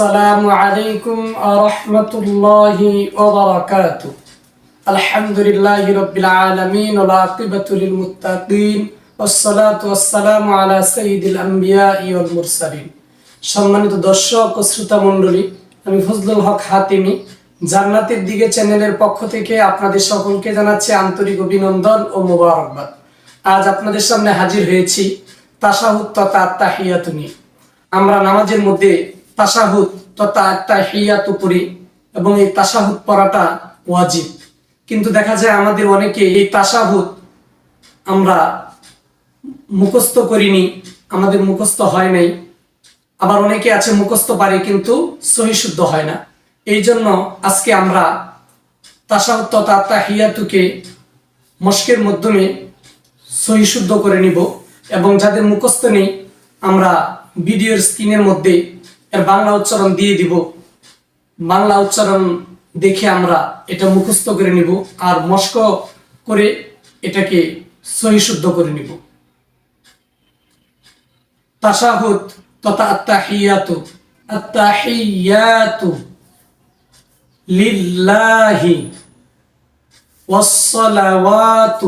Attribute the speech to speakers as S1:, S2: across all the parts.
S1: السلام عليكم ورحمة الله وبركاته الحمد لله رب العالمين والعاقبة للمتقين والصلاة والسلام على سيد الأنبياء والمرسلين সম্মানিত দর্শক ও শ্রোতা মণ্ডলী আমি ফজলুল হক হাতিমি জান্নাতের দিকে চ্যানেলের পক্ষ থেকে আপনাদের সকলকে জানাচ্ছি আন্তরিক অভিনন্দন ও মোবারকবাদ আজ আপনাদের সামনে হাজির হয়েছি তাসাহুদ তথা আত্মাহিয়াত নিয়ে আমরা নামাজের মধ্যে তাসাহুদ তথা আত্মাহিয়াত পড়ি এবং এই তাসাহুদ পড়াটা ওয়াজিব। কিন্তু দেখা যায় আমাদের অনেকে এই তাসাহুদ আমরা মুখস্থ করিনি, আমাদের মুখস্থ হয় নাই। আবার অনেকে আছে মুখস্থ পারে, কিন্তু সহি শুদ্ধ হয় না। এই জন্য আজকে আমরা তাসাহুদ তথা আত্মাহিয়াতুকে মস্কের মাধ্যমে সহি শুদ্ধ করে নিব, এবং যাদের মুখস্থ নেই, আমরা ভিডিওর স্ক্রিনের মধ্যে এর বাংলা উচ্চারণ দিয়ে দিব বাংলা উচ্চারণ দেখে আমরা এটা মুখস্থ করে নিব আর মস্ক করে এটাকে সহি শুদ্ধ করে নিব তাসাহুদ তথা আত্তাহিয়াতু আত্তাহিয়াতু লিল্লাহি والصلوات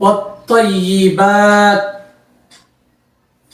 S1: والطيبات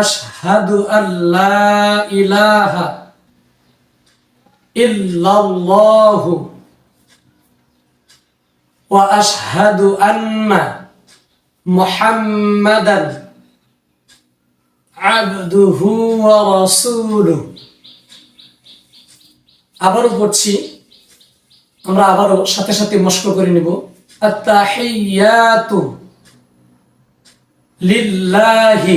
S1: আশহাদু আল্লাহ ইলাহা ইল্লাল্লাহ ওয়া আশহাদু আন্না মুহাম্মাদান আবদুহু ওয়া রাসূলু আবারো পড়ছি, আমরা আবারও সাথে সাথে মস্ক করে নিব। আত্তাহিয়াতু লিল্লাহি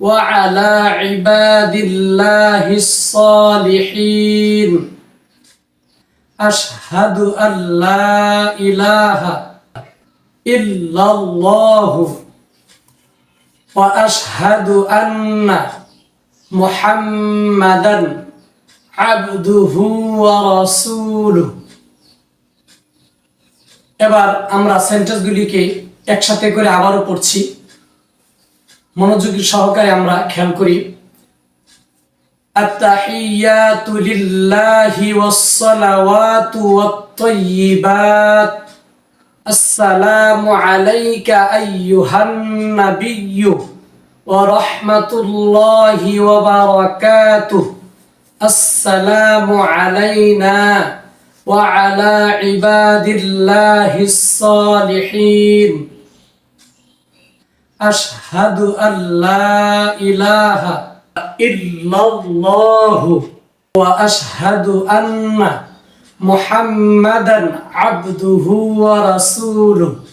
S1: وعلى عباد الله الصالحين أشهد أن لا إله إلا الله وأشهد أن محمدا عبده ورسوله এবার আমরা সেন্টেন্সগুলিকে একসাথে করে আবারও পড়ছি মনোযোগী সহকারে আমরা খেয়াল করি التحيات لله والصلوات والطيبات السلام عليك أيها النبي ورحمة الله وبركاته السلام علينا وعلى عباد الله الصالحين আশহাদু আল্লাহ ইলাহা ইল্লাল্লাহু ওয়া আশহাদু আন্না মুহাম্মাদান আবদুহু রাসূলুহু।